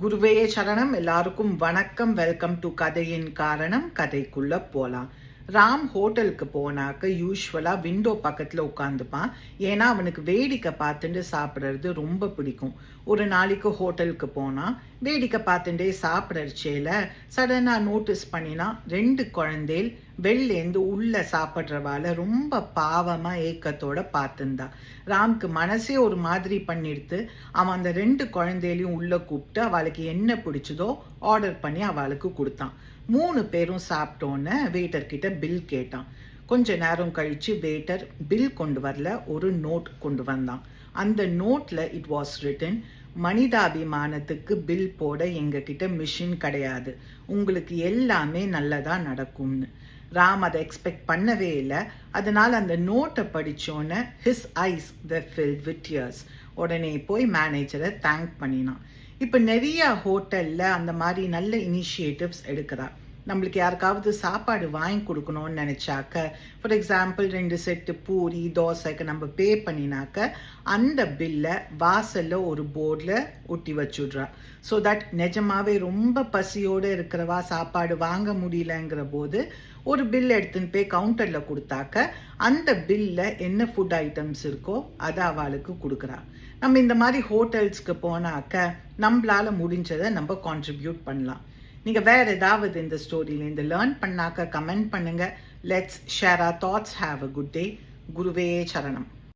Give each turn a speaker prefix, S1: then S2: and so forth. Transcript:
S1: குருவேய சரணம். எல்லாருக்கும் வணக்கம். வெல்கம் டு கதையின் காரணம். கதைக்குள்ள போலாம். ராம் ஹோட்டலுக்கு போனாக்க யூஸ்வலா விண்டோ பக்கத்துல உட்காந்துப்பான் ஏன்னா அவனுக்கு வேடிக்கை பார்த்துட்டு சாப்பிட்றது ரொம்ப பிடிக்கும். ஒரு நாளைக்கு ஹோட்டலுக்கு போனா வேடிக்கை பார்த்துட்டே சாப்பிட்றச்சேல சடனா நோட்டீஸ் பண்ணினா ரெண்டு குழந்தைகள் வெளிலேருந்து உள்ள சாப்பிட்றவால ரொம்ப பாவமாக ஏக்கத்தோட பார்த்துருந்தா. ராம்க்கு மனசே ஒரு மாதிரி பண்ணிடுத்து அவன் அந்த ரெண்டு குழந்தையிலையும் உள்ள கூப்பிட்டு அவளுக்கு என்ன பிடிச்சதோ ஆர்டர் பண்ணி அவளுக்கு கொடுத்தான். மூணு பேரும் சாப்பிட்டோன்னு வெயிட்டர்கிட்ட பில் கேட்டான். கொஞ்ச நேரம் கழித்து வெயிட்டர் பில் கொண்டு வரல ஒரு நோட் கொண்டு வந்தான். அந்த நோட்டில் இட் வாஸ் ரிட்டன் மனிதாபிமானத்துக்கு பில் போட எங்ககிட்ட மிஷின் கிடையாது. உங்களுக்கு எல்லாமே நல்லதா நடக்கும்னு. ராம் அதை எக்ஸ்பெக்ட் பண்ணவே இல்லை. அதனால அந்த நோட்டை படித்தோன்னே his eyes the fill with years உடனே போய் மேனேஜரை தேங்க் பண்ணினான். இப்போ நிறைய ஹோட்டலில் அந்த மாதிரி நல்ல இனிஷியேட்டிவ்ஸ் எடுக்கிறா. நம்மளுக்கு யாருக்காவது சாப்பாடு வாங்கி கொடுக்கணும்னு நினச்சாக்க ஃபார் எக்ஸாம்பிள் ரெண்டு செட்டு பூரி தோசைக்கு நம்ம பே பண்ணினாக்க அந்த பில்லை வாசலில் ஒரு போர்டில் ஒட்டி வச்சுடுறா. ஸோ தட் நிஜமாவே ரொம்ப பசியோடு இருக்கிறவா சாப்பாடு வாங்க முடியலங்கிற போது ஒரு பில் எடுத்துன்னு போய் கவுண்டரில் கொடுத்தாக்க அந்த பில்லில் என்ன ஃபுட் ஐட்டம்ஸ் இருக்கோ அதை அவளுக்கு கொடுக்குறா. நம்ம இந்த மாதிரி ஹோட்டல்ஸ்க்கு போனாக்க நம்மளால் முடிஞ்சதை நம்ம கான்ட்ரிபியூட் பண்ணலாம். நீங்க வேற ஏதாவது இந்த ஸ்டோரியிலேருந்து இந்த லேர்ன் பண்ணாக்க கமெண்ட் பண்ணுங்க. Let's share our thoughts have a good day குருவே சரணம்.